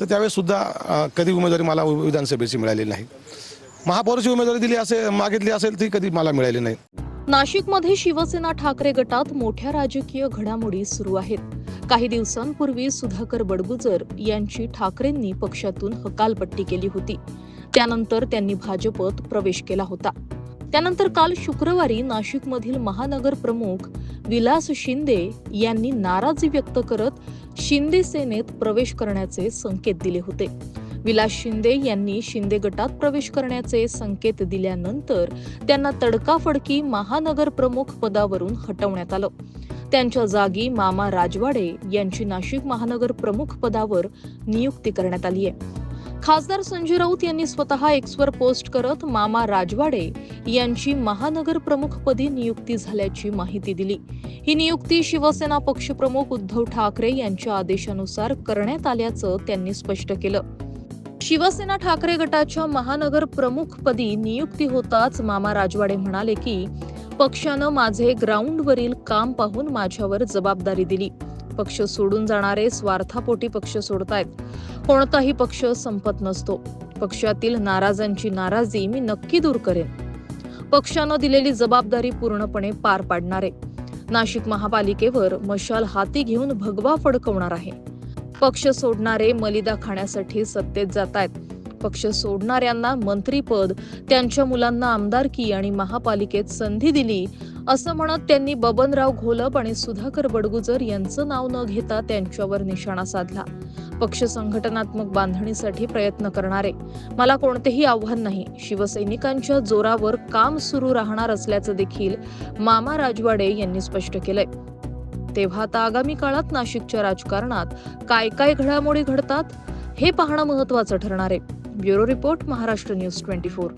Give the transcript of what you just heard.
तर त्यावेळेस सुद्धा कधी उमेदवारी मला विधानसभेची मिळाली नाही. महापौरची उमेदवारी दिली असेल मागितली असेल ती कधी मला मिळाली नाही. नाशिकमध्ये शिवसेना ठाकरे गटात मोठ्या राजकीय घडामोडी सुरू आहेत. काही दिवसांपूर्वी सुधाकर बडगुजर यांची ठाकरेंनी पक्षातून हकालपट्टी केली होती. त्यानंतर त्यांनी भाजपत प्रवेश केला होता. त्यानंतर काल शुक्रवारी नाशिकमधील महानगर प्रमुख विलास शिंदे यांनी नाराजी व्यक्त करत शिंदे सेनेत प्रवेश करण्याचे संकेत दिले होते. विलास शिंदे यांनी शिंदे गटात प्रवेश करण्याचे संकेत दिल्यानंतर त्यांना तडकाफडकी महानगर प्रमुख पदावरून हटवण्यात आलं. त्यांच्या जागी मामा राजवाडे यांची नाशिक महानगर प्रमुख पदावर नियुक्ती करण्यात आली आहे. खासदार संजय राऊत यांनी स्वतः एक्सवर पोस्ट करत मामा राजवाडे यांची महानगर प्रमुखपदी नियुक्ती झाल्याची माहिती दिली. ही नियुक्ती शिवसेना पक्षप्रमुख उद्धव ठाकरे यांच्या आदेशानुसार करण्यात आल्याचं त्यांनी स्पष्ट केलं. शिवसेना ठाकरे गटाच्या महानगर प्रमुखपदी नियुक्ती होताच मामा राजवाडे म्हणाले की पक्षानं माझे ग्राउंडवरील काम पाहून माझ्यावर जबाबदारी दिली. पक्ष सोडून जाणारे स्वार्थापोटी पक्ष सोडतायत. कोणताही पक्ष संपत नसतो. पक्षातील नाराजांची नाराजी मी नक्की दूर करेन. पक्षानं दिलेली जबाबदारी पूर्णपणे पार पाडणारे. नाशिक महापालिकेवर मशाल हाती घेऊन भगवा फडकवणार आहे. पक्ष सोडणारे मलिदा खाण्यासाठी सत्तेत जात आहेत पक्ष सोडणाऱ्यांना मंत्रीपद त्यांच्या मुलांना आमदारकी आणि महापालिकेत संधी दिली असं म्हणत त्यांनी बबनराव घोलप आणि सुधाकर बडगुजर यांचं नाव न घेता त्यांच्यावर निशाणा साधला. पक्ष संघटनात्मक बांधणीसाठी प्रयत्न करणारे. मला कोणतेही आव्हान नाही. शिवसैनिकांच्या जोरावर काम सुरू राहणार असल्याचं देखील मामा राजवाडे यांनी स्पष्ट केलंय. तेव्हा आता आगामी काळात नाशिकच्या राजकारणात काय काय घडामोडी घडतात हे पाहणं महत्वाचं ठरणार आहे. Bureau report Maharashtra news twenty four.